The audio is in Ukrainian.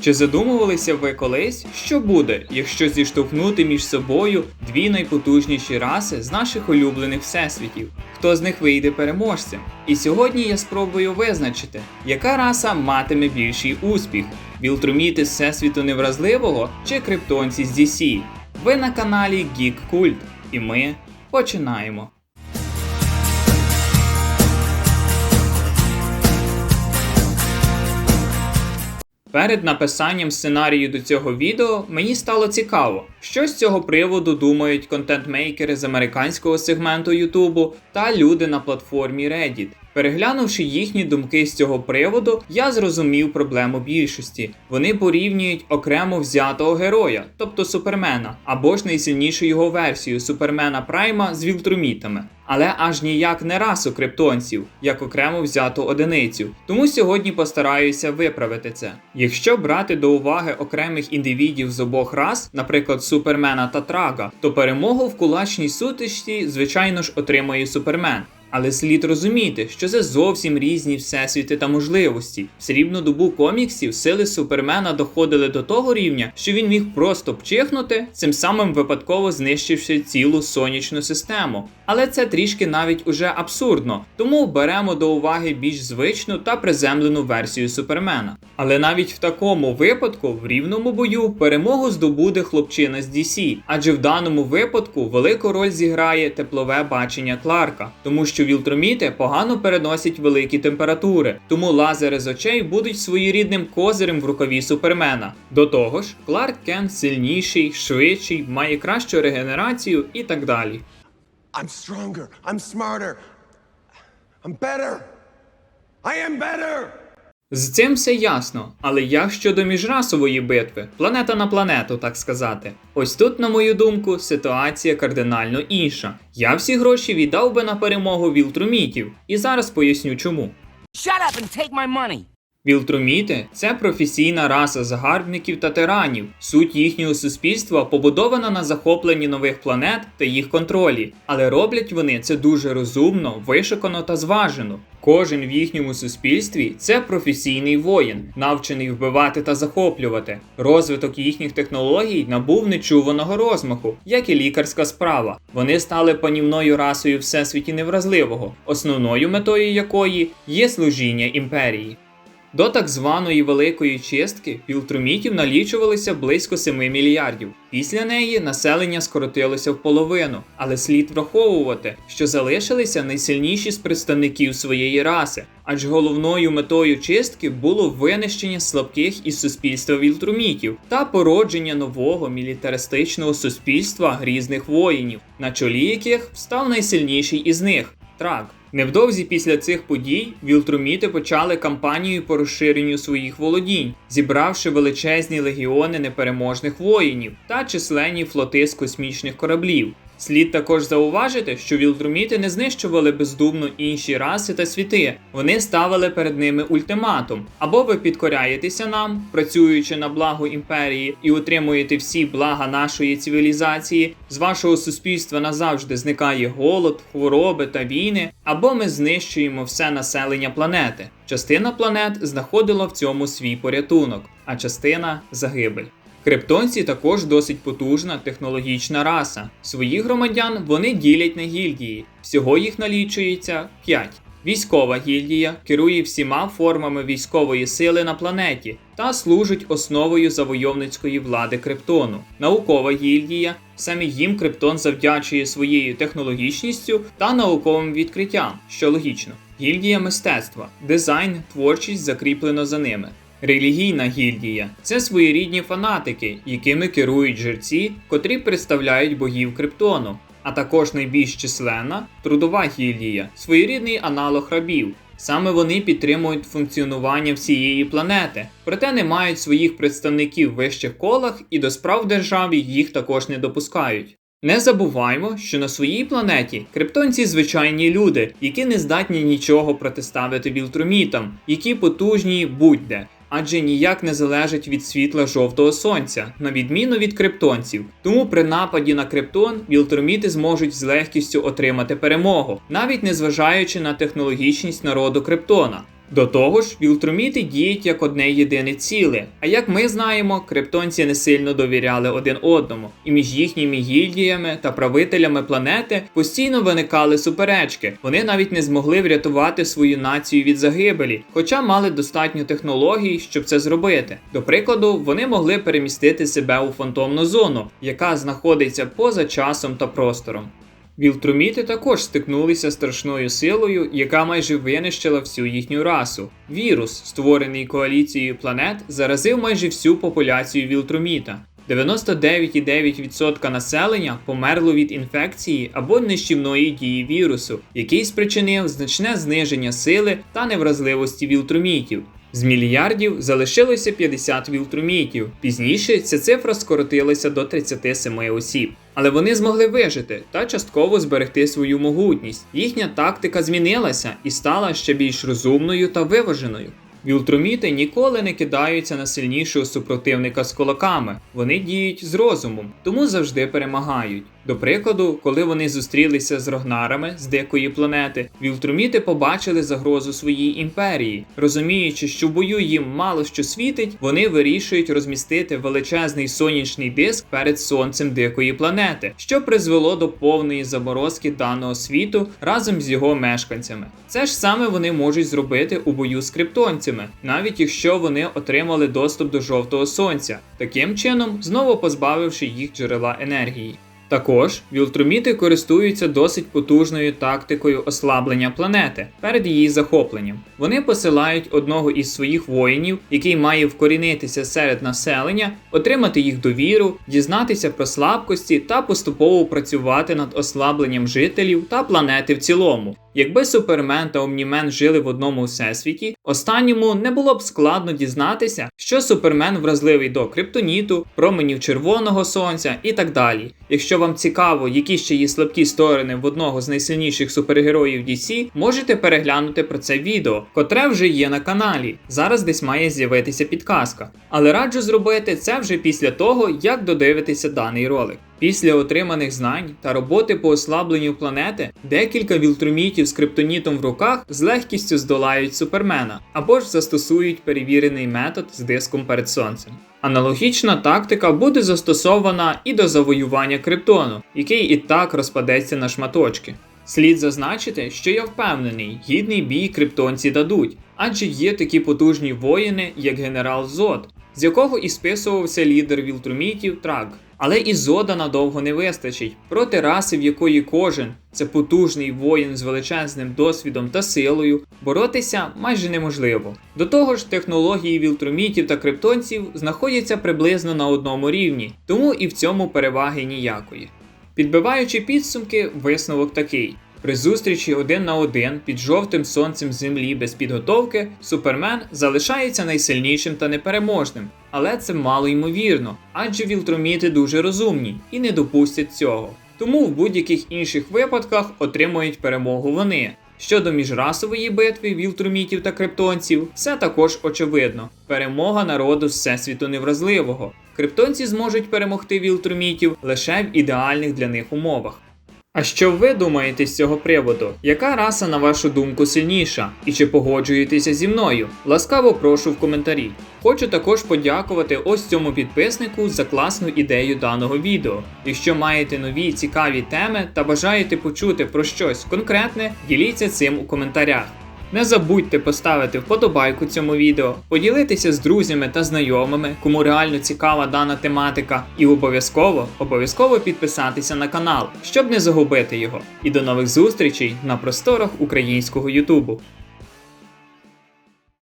Чи задумувалися ви колись, що буде, якщо зіштовхнути між собою дві найпотужніші раси з наших улюблених всесвітів? Хто з них вийде переможцем? І сьогодні я спробую визначити, яка раса матиме більший успіх: вілтруміти з всесвіту невразливого чи криптонці з DC? Ви на каналі Geek Cult, і ми починаємо. Перед написанням сценарію до цього відео мені стало цікаво, що з цього приводу думають контент-мейкери з американського сегменту Ютубу та люди на платформі Reddit. Переглянувши їхні думки з цього приводу, я зрозумів проблему більшості. Вони порівнюють окремо взятого героя, тобто Супермена, або ж найсильнішу його версію Супермена Прайма з вілтрумітами. Але аж ніяк не расу криптонців, як окремо взяту одиницю. Тому сьогодні постараюся виправити це. Якщо брати до уваги окремих індивідів з обох рас, наприклад, Супермена та Трага, то перемогу в кулачній сутичці, звичайно ж, отримує Супермен. Але слід розуміти, що це зовсім різні всесвіти та можливості. В срібну добу коміксів сили Супермена доходили до того рівня, що він міг просто пчихнути, цим самим випадково знищивши цілу сонячну систему. Але це трішки навіть уже абсурдно, тому беремо до уваги більш звичну та приземлену версію Супермена. Але навіть в такому випадку, в рівному бою, перемогу здобуде хлопчина з DC, адже в даному випадку велику роль зіграє теплове бачення Кларка, тому що вілтроміти погано переносять великі температури, тому лазери з очей будуть своєрідним козирем в рукаві Супермена. До того ж, Кларк Кент сильніший, швидший, має кращу регенерацію і так далі. I'm stronger. I'm smarter. I'm better. I am better. З цим все ясно, але як щодо міжрасової битви, планета на планету, так сказати. Ось тут, на мою думку, ситуація кардинально інша. Я всі гроші віддав би на перемогу вілтрумітів, і зараз поясню чому. Shut up and take my money. Вілтруміти це професійна раса загарбників та тиранів. Суть їхнього суспільства побудована на захопленні нових планет та їх контролі, але роблять вони це дуже розумно, вишукано та зважено. Кожен в їхньому суспільстві це професійний воїн, навчений вбивати та захоплювати. Розвиток їхніх технологій набув нечуваного розмаху, як і лікарська справа. Вони стали панівною расою всесвіті невразливого, основною метою якої є служіння імперії. До так званої великої чистки вілтрумітів налічувалося близько 7 мільярдів. Після неї населення скоротилося в половину, але слід враховувати, що залишилися найсильніші з представників своєї раси, адже головною метою чистки було винищення слабких із суспільства вілтрумітів та породження нового мілітаристичного суспільства грізних воїнів, на чолі яких став найсильніший із них трак. Невдовзі після цих подій вілтруміти почали кампанію по розширенню своїх володінь, зібравши величезні легіони непереможних воїнів та численні флоти з космічних кораблів. Слід також зауважити, що вілтруміти не знищували бездумно інші раси та світи. Вони ставили перед ними ультиматум: або ви підкоряєтеся нам, працюючи на благо імперії і утримуєте всі блага нашої цивілізації. З вашого суспільства назавжди зникає голод, хвороби та війни, або ми знищуємо все населення планети. Частина планет знаходила в цьому свій порятунок, а частина загибель. Криптонці також досить потужна технологічна раса. Своїх громадян вони ділять на гільдії. Всього їх налічується 5. Військова гільдія керує всіма формами військової сили на планеті та служить основою завойовницької влади Криптону. Наукова гільдія саме їм Криптон завдячує своєю технологічністю та науковим відкриттям, що логічно. Гільдія мистецтва, дизайн, творчість закріплено за ними. Релігійна гільдія це своєрідні фанатики, якими керують жерці, котрі представляють богів Криптону, а також найбільш численна трудова гільдія, своєрідний аналог рабів. Саме вони підтримують функціонування всієї планети, проте не мають своїх представників в вищих колах і до справ в державі їх також не допускають. Не забуваймо, що на своїй планеті криптонці звичайні люди, які не здатні нічого протиставити вілтрумітам, які потужні будь-де, адже ніяк не залежить від світла жовтого сонця, на відміну від криптонців. Тому при нападі на криптон вілтроміти зможуть з легкістю отримати перемогу, навіть не зважаючи на технологічність народу криптона. До того ж, вілтруміти діють як одне єдине ціле. А як ми знаємо, криптонці не сильно довіряли один одному, і між їхніми гільдіями та правителями планети постійно виникали суперечки. Вони навіть не змогли врятувати свою націю від загибелі, хоча мали достатньо технологій, щоб це зробити. До прикладу, вони могли перемістити себе у фантомну зону, яка знаходиться поза часом та простором. Вілтруміти також стикнулися страшною силою, яка майже винищила всю їхню расу. Вірус, створений коаліцією планет, заразив майже всю популяцію вілтруміта. 99,9% населення померло від інфекції або нищівної дії вірусу, який спричинив значне зниження сили та невразливості вілтрумітів. З мільярдів залишилося 50 вілтрумітів. Пізніше ця цифра скоротилася до 37 осіб. Але вони змогли вижити та частково зберегти свою могутність. Їхня тактика змінилася і стала ще більш розумною та виваженою. Вілтруміти ніколи не кидаються на сильнішого супротивника з кулаками. Вони діють з розумом, тому завжди перемагають. До прикладу, коли вони зустрілися з рогнарами з дикої планети, вілтруміти побачили загрозу своїй імперії. Розуміючи, що в бою їм мало що світить, вони вирішують розмістити величезний сонячний диск перед сонцем дикої планети, що призвело до повної заморозки даного світу разом з його мешканцями. Це ж саме вони можуть зробити у бою з криптонцями, навіть якщо вони отримали доступ до жовтого сонця, таким чином знову позбавивши їх джерела енергії. Також вілтруміти користуються досить потужною тактикою ослаблення планети перед її захопленням. Вони посилають одного із своїх воїнів, який має вкорінитися серед населення, отримати їх довіру, дізнатися про слабкості та поступово працювати над ослабленням жителів та планети в цілому. Якби Супермен та Омнімен жили в одному всесвіті, останньому не було б складно дізнатися, що Супермен вразливий до криптоніту, променів червоного сонця і так далі. Якщо вам цікаво, які ще є слабкі сторони в одного з найсильніших супергероїв DC, можете переглянути про це відео, котре вже є на каналі. Зараз десь має з'явитися підказка. Але раджу зробити це вже після того, як додивитеся даний ролик. Після отриманих знань та роботи по ослабленню планети, декілька вілтрумітів з криптонітом в руках з легкістю здолають супермена або ж застосують перевірений метод з диском перед сонцем. Аналогічна тактика буде застосована і до завоювання криптону, який і так розпадеться на шматочки. Слід зазначити, що я впевнений, гідний бій криптонці дадуть, адже є такі потужні воїни, як генерал Зод, з якого і списувався лідер вілтрумітів Траг. Але і Зода надовго не вистачить. Проти раси, в якої кожен це потужний воїн з величезним досвідом та силою, боротися майже неможливо. До того ж, технології вілтрумітів та криптонців знаходяться приблизно на одному рівні, тому і в цьому переваги ніякої. Підбиваючи підсумки, висновок такий. При зустрічі один на один під жовтим сонцем землі без підготовки Супермен залишається найсильнішим та непереможним, але це мало ймовірно, адже вілтроміти дуже розумні і не допустять цього. Тому в будь-яких інших випадках отримують перемогу вони. Щодо міжрасової битви вілтрумітів та криптонців, все також очевидно. Перемога народу всесвіту невразливого. Криптонці зможуть перемогти вілтрумітів лише в ідеальних для них умовах. А що ви думаєте з цього приводу? Яка раса, на вашу думку, сильніша? І чи погоджуєтеся зі мною? Ласкаво прошу в коментарі. Хочу також подякувати ось цьому підписнику за класну ідею даного відео. Якщо маєте нові цікаві теми та бажаєте почути про щось конкретне, діліться цим у коментарях. Не забудьте поставити вподобайку цьому відео, поділитися з друзями та знайомими, кому реально цікава дана тематика, і обов'язково обов'язково підписатися на канал, щоб не загубити його. І до нових зустрічей на просторах українського Ютубу.